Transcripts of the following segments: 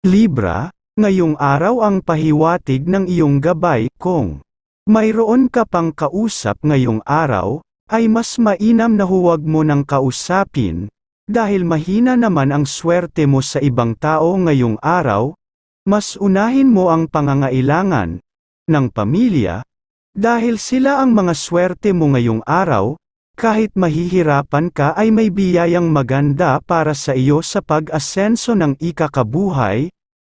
Libra, ngayong araw ang pahiwatig ng iyong gabay kung mayroon ka pang kausap ngayong araw, ay mas mainam na huwag mo nang kausapin, dahil mahina naman ang swerte mo sa ibang tao ngayong araw, mas unahin mo ang pangangailangan ng pamilya, dahil sila ang mga swerte mo ngayong araw, kahit mahihirapan ka ay may biyayang maganda para sa iyo sa pag-asenso ng ikakabuhay,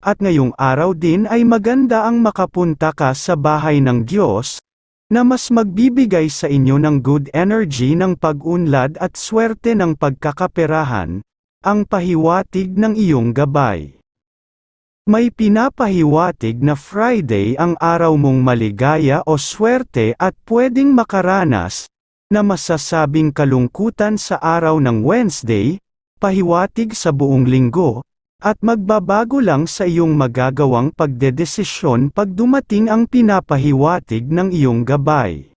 at ngayong araw din ay maganda ang makapunta ka sa bahay ng Diyos, na mas magbibigay sa inyo ng good energy ng pag-unlad at swerte ng pagkakaperahan, ang pahiwatig ng iyong gabay. May pinapahiwatig na Friday ang araw mong maligaya o swerte at pwedeng makaranas, na masasabing kalungkutan sa araw ng Wednesday, pahiwatig sa buong linggo, at magbabago lang sa iyong magagawang pagdedesisyon pag dumating ang pinapahiwatig ng iyong gabay.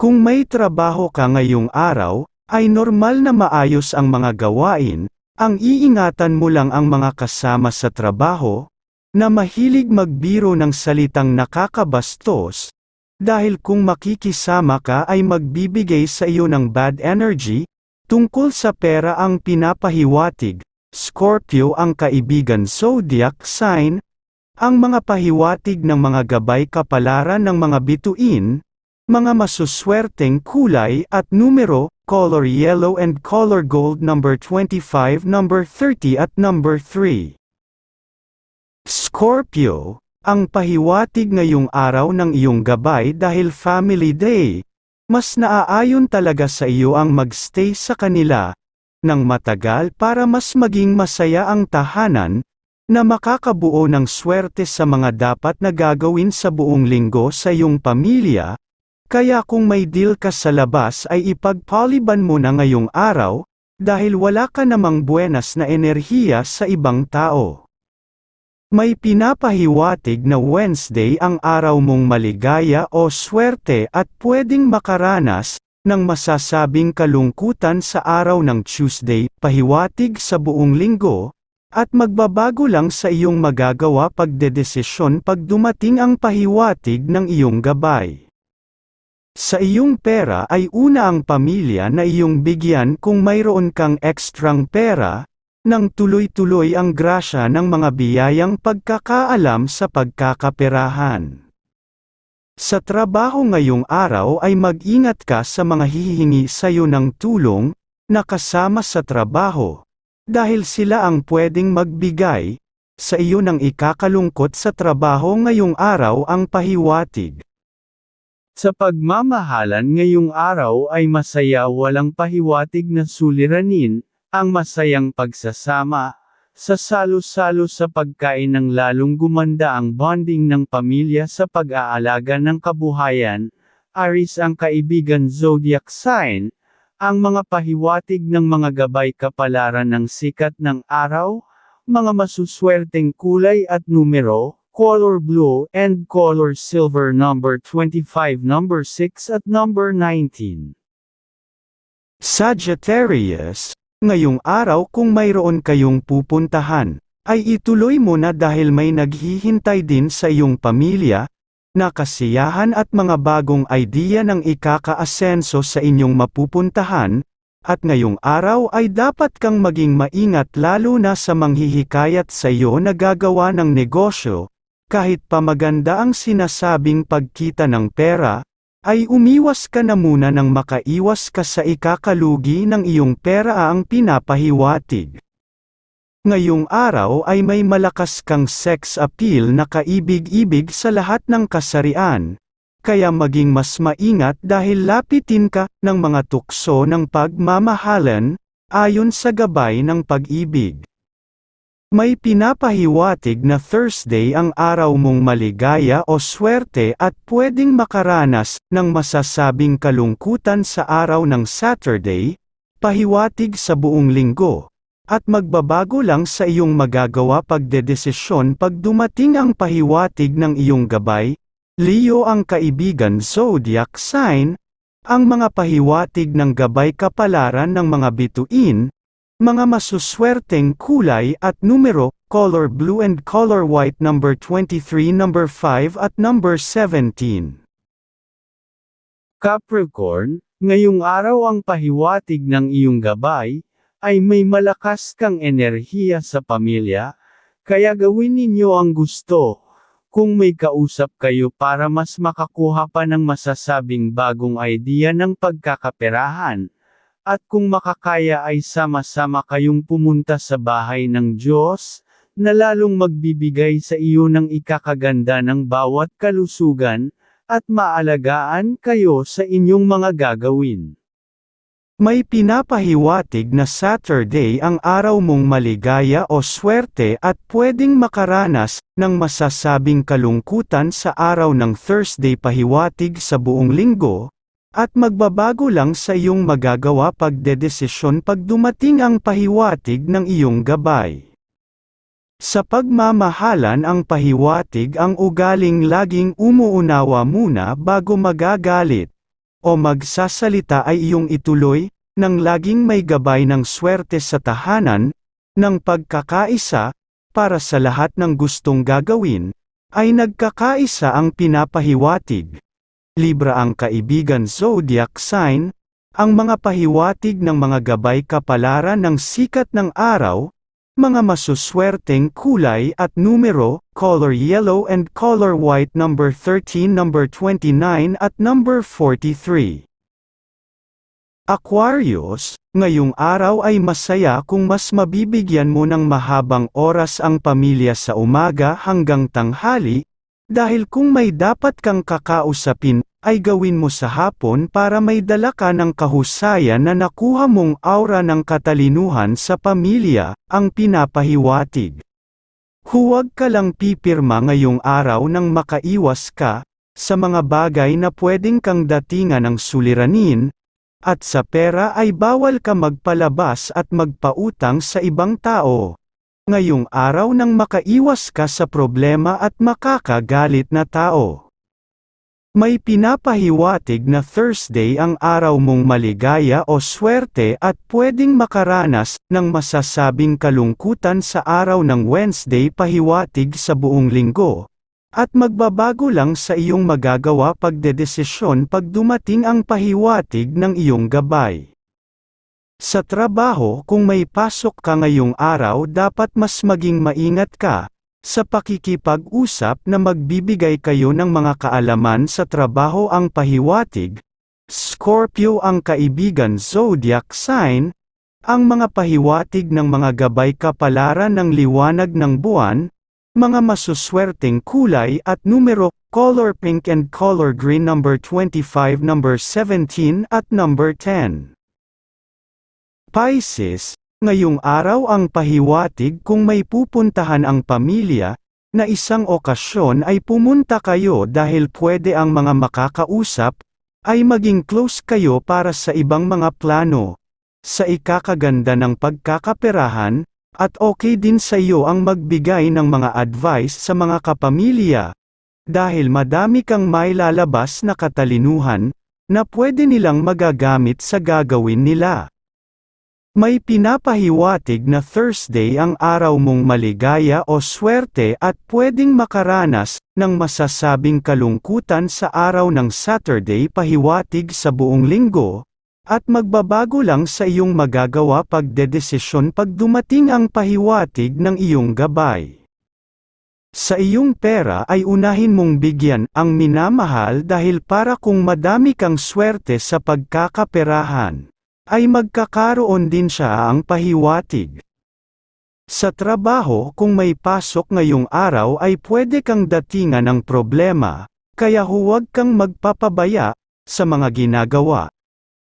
Kung may trabaho ka ngayong araw, ay normal na maayos ang mga gawain, ang iingatan mo lang ang mga kasama sa trabaho, na mahilig magbiro ng salitang nakakabastos, dahil kung makikisama ka ay magbibigay sa iyo ng bad energy, tungkol sa pera ang pinapahiwatig, Scorpio ang kaibigan zodiac sign, ang mga pahiwatig ng mga gabay kapalaran ng mga bituin, mga masuswerteng kulay at numero, color yellow and color gold number 25, number 30 at number 3. Scorpio, ang pahiwatig ngayong araw ng iyong gabay dahil family day, mas naaayon talaga sa iyo ang magstay sa kanila, ng matagal para mas maging masaya ang tahanan, na makakabuo ng swerte sa mga dapat na gagawin sa buong linggo sa iyong pamilya, kaya kung may deal ka sa labas ay ipagpaliban mo na ngayong araw, dahil wala ka namang buenas na enerhiya sa ibang tao. May pinapahiwatig na Wednesday ang araw mong maligaya o swerte at pwedeng makaranas, ng masasabing kalungkutan sa araw ng Tuesday, pahiwatig sa buong linggo, at magbabago lang sa iyong magagawa pagdedesisyon pag dumating ang pahiwatig ng iyong gabay. Sa iyong pera ay una ang pamilya na iyong bigyan kung mayroon kang ekstrang pera, nang tuloy-tuloy ang grasya ng mga biyayang pagkakaalam sa pagkakaperahan. Sa trabaho ngayong araw ay mag-ingat ka sa mga hihingi sa iyo ng tulong, na kasama sa trabaho, dahil sila ang pwedeng magbigay, sa iyo ng ikakalungkot sa trabaho ngayong araw ang pahiwatig. Sa pagmamahalan ngayong araw ay masaya walang pahiwatig na suliranin, ang masayang pagsasama, sa salo-salo sa pagkain ng lalong gumanda ang bonding ng pamilya sa pag-aalaga ng kabuhayan, Aris ang kaibigan zodiac sign, ang mga pahiwatig ng mga gabay kapalaran ng sikat ng araw, mga masuswerteng kulay at numero, color blue and color silver number 25 number 6 at number 19. Sagittarius, Ngayong araw kung mayroon kayong pupuntahan, ay ituloy mo na dahil may naghihintay din sa iyong pamilya, na kasiyahan at mga bagong idea ng ikakaasenso sa inyong mapupuntahan, at ngayong araw ay dapat kang maging maingat lalo na sa manghihikayat sa iyo na gagawa ng negosyo, kahit pa maganda ang sinasabing pagkita ng pera, ay umiwas ka na muna nang makaiwas ka sa ikakalugi ng iyong pera ang pinapahiwatig. Ngayong araw ay may malakas kang sex appeal na kaibig-ibig sa lahat ng kasarian, kaya maging mas maingat dahil lapitin ka ng mga tukso ng pagmamahalan, ayon sa gabay ng pag-ibig. May pinapahiwatig na Thursday ang araw mong maligaya o swerte at pwedeng makaranas ng masasabing kalungkutan sa araw ng Saturday, pahiwatig sa buong linggo, at magbabago lang sa iyong magagawa pagdedesisyon pag dumating ang pahiwatig ng iyong gabay, Leo ang kaibigan zodiac sign, ang mga pahiwatig ng gabay kapalaran ng mga bituin, mga masuswerteng kulay at numero, color blue and color white number 23 number 5 at number 17. Capricorn, ngayong araw ang pahiwatig ng iyong gabay, ay may malakas kang enerhiya sa pamilya, kaya gawin ninyo ang gusto. Kung may kausap kayo para mas makakuha pa ng masasabing bagong idea ng pagkakaperahan, at kung makakaya ay sama-sama kayong pumunta sa bahay ng Diyos, na lalong magbibigay sa iyo ng ikakaganda ng bawat kalusugan, at maalagaan kayo sa inyong mga gagawin. May pinapahiwatig na Saturday ang araw mong maligaya o swerte at pwedeng makaranas ng masasabing kalungkutan sa araw ng Thursday pahiwatig sa buong linggo, at magbabago lang sa iyong magagawa pagdedesisyon pag dumating ang pahiwatig ng iyong gabay. Sa pagmamahalan ang pahiwatig ang ugaling laging umuunawa muna bago magagalit, o magsasalita ay iyong ituloy, nang laging may gabay ng swerte sa tahanan, ng pagkakaisa, para sa lahat ng gustong gagawin, ay nagkakaisa ang pinapahiwatig. Libra ang kaibigan zodiac sign, ang mga pahiwatig ng mga gabay kapalaran ng sikat ng araw, mga masuswerteng kulay at numero, color yellow and color white number 13 number 29 at number 43. Aquarius, ngayong araw ay masaya kung mas mabibigyan mo ng mahabang oras ang pamilya sa umaga hanggang tanghali, dahil kung may dapat kang kakausapin, ay gawin mo sa hapon para may dala ka ng kahusayan na nakuha mong aura ng katalinuhan sa pamilya, ang pinapahiwatig. Huwag ka lang pipirma ngayong araw nang makaiwas ka, sa mga bagay na pwedeng kang datingan ng suliranin, at sa pera ay bawal ka magpalabas at magpautang sa ibang tao. Ngayong araw nang makaiwas ka sa problema at makakagalit na tao. May pinapahiwatig na Thursday ang araw mong maligaya o swerte at pwedeng makaranas ng masasabing kalungkutan sa araw ng Wednesday pahiwatig sa buong linggo, at magbabago lang sa iyong magagawa pagdedesisyon pag dumating ang pahiwatig ng iyong gabay. Sa trabaho kung may pasok ka ngayong araw dapat mas maging maingat ka, sa pakikipag-usap na magbibigay kayo ng mga kaalaman sa trabaho ang pahiwatig, Scorpio ang kaibigan zodiac sign, ang mga pahiwatig ng mga gabay kapalaran ng liwanag ng buwan, mga masuswerteng kulay at numero, color pink and color green number 25 number 17 at number 10. Pisces, ngayong araw ang pahiwatig kung may pupuntahan ang pamilya, na isang okasyon ay pumunta kayo dahil pwede ang mga makakausap, ay maging close kayo para sa ibang mga plano. Sa ikakaganda ng pagkakaperahan, at okay din sa iyo ang magbigay ng mga advice sa mga kapamilya. Dahil madami kang may lalabas na katalinuhan, na pwede nilang magagamit sa gagawin nila. May pinapahiwatig na Thursday ang araw mong maligaya o swerte at pwedeng makaranas ng masasabing kalungkutan sa araw ng Saturday pahiwatig sa buong linggo, at magbabago lang sa iyong magagawa pagdedesisyon pag dumating ang pahiwatig ng iyong gabay. Sa iyong pera ay unahin mong bigyan ang minamahal dahil para kung madami kang swerte sa pagkakaperahan, ay magkakaroon din siya ang pahiwatig. Sa trabaho kung may pasok ngayong araw ay pwede kang datingan ng problema, kaya huwag kang magpapabaya sa mga ginagawa.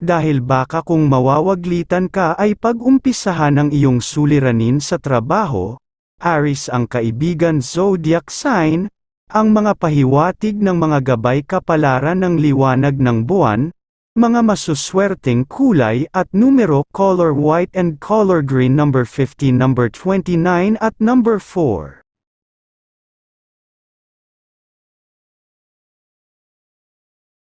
Dahil baka kung mawawaglitan ka ay pag-umpisahan ng iyong suliranin sa trabaho, Aris ang kaibigan zodiac sign, ang mga pahiwatig ng mga gabay kapalaran ng liwanag ng buwan, mga masuswerteng kulay at numero color white and color green number 15 number 29 at number 4.